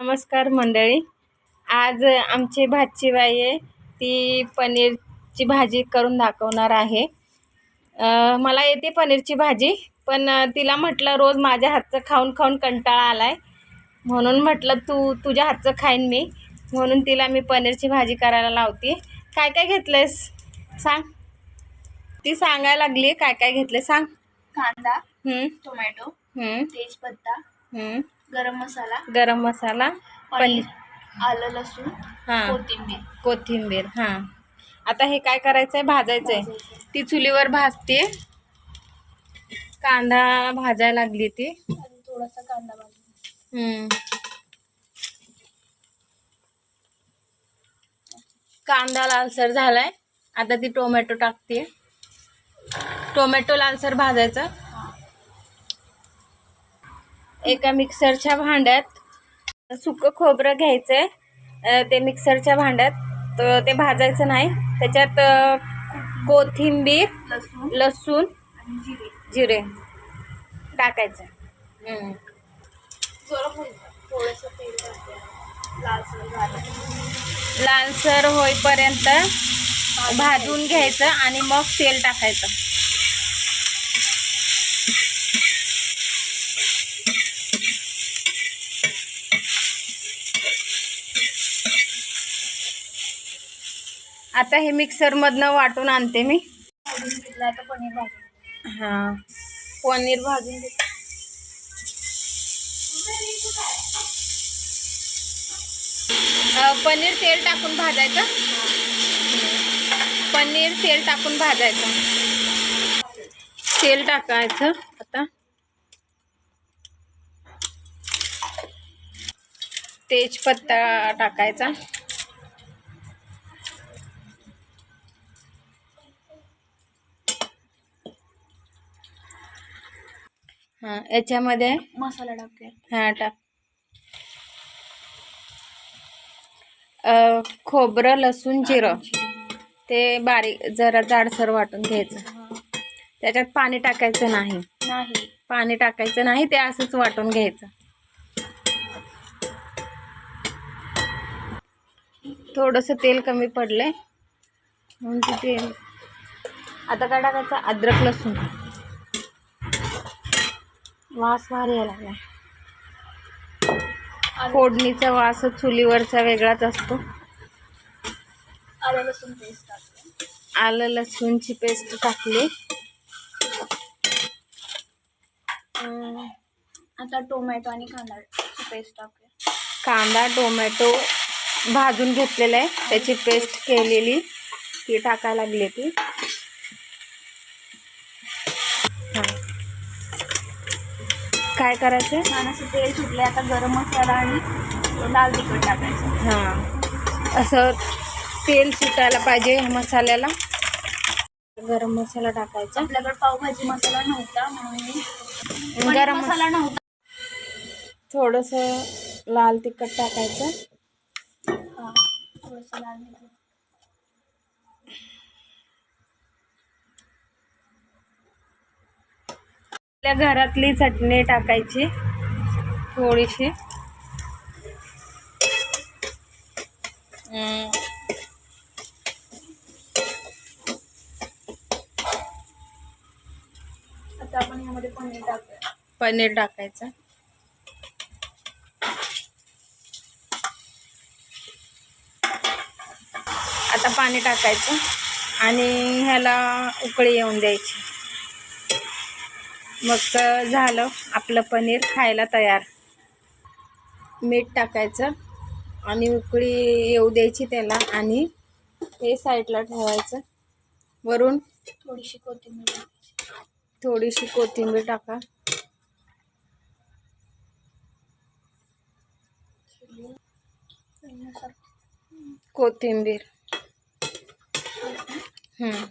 नमस्कार मंडळी. आज आमची भाची बाई आहे. ती पनीरची भाजी करून दाखवणार आहे. मला येते पनीरची भाजी पण तिला म्हटलं रोज माझ्या हातचं खाऊन खाऊन कंटाळा आलाय. म्हणून म्हटलं तू तुझ्या हातचं खाईन मी. म्हणून तिला मी पनीरची भाजी करायला लावते. काय काय घेतलंयस? सांग. ती सांगायला लागली काय काय घेतले सांग. कांदा टोमॅटो तेजपत्ता. गरम मसाला गरम मसाला पनीर. आलं लसूण हां. कोथिंबीर. कोथिंबीर हां. आता हे काय करायचं आहे भाजायचं आहे ती चुलीवर भाजते. कांदा भाजायला लागली ती. आणि थोडासा कांदा भाजून हम्म. कांदा लालसर झालाय. आता ती टोमॅटो टाकते. टोमॅटो लालसर भाजायचा. एका मिक्सरच्या भांड्यात सुकं खोबरं घ्यायचं आहे ते मिक्सरच्या भांड्यात तर ते भाजायचं नाही. त्याच्यात कोथिंबीर लसूण जिरे. टाकायचं. लालसर होईपर्यंत भाजून घ्यायचं आणि मग तेल टाकायचं. आता हे मिक्सरमधनं वाटून आणते मी. आता पनीर भाजून हां पनीर भाजून पनीर तेल टाकून भाजायचं? पनीर तेल टाकून भाजायचं. तेल टाकायचं आता. तेजपत्ता टाकायचा. हां याच्यामध्ये? मसाला टाकूया हां टाक. खोबरं लसूण जिरं. ते बारीक जरा जाडसर वाटून घ्यायचं. त्याच्यात पाणी टाकायचं नाही. नाही. पाणी टाकायचं नाही ते असंच वाटून घ्यायचं. थोडंसं तेल कमी पडलंय. म्हणून ते तेल. आता काय टाकायचं? अद्रक लसूण. वास भारी यायला लागलाय फोडणीचा वास चुलीवरचा वेगळाच असतो. आलं लसूण पेस्ट टाकूया आलं लसूणची पेस्ट टाकली. आता टोमॅटो आणि कांदा पेस्ट टाकूया. कांदा टोमॅटो भाजून घेतलेला आहे. त्याची पेस्ट केलेली. ती टाकायला लागली ती. काय करायचं छान असं तेल सुटले आता गरम मसाला आणि लाल तिखट टाकायचं. हां. असं तेल सुटायला पाहिजे मसाल्याला. गरम मसाला टाकायचा. आपल्याकडे पावभाजी मसाला नव्हता म्हणून गरम मसाला. नव्हता. थोडंसं लाल तिखट टाकायचं. हा थोडंसं लाल तिखट. आपल्या घरातली चटणी टाकायची थोडीशी. आता आपण यामध्ये पनीर टाकूया. पनीर टाकायचं. आता पाणी टाकायचं आणि ह्याला उकळी येऊन द्यायची. मग झालं. आपलं पनीर खायला तयार. मीठ टाकायचं आणि उकळी येऊ द्यायची त्याला आणि हे साईडला ठेवायचं. वरून थोडीशी कोथिंबीर थोडीशी कोथिंबीर टाका. कोथिंबीर. हम्म.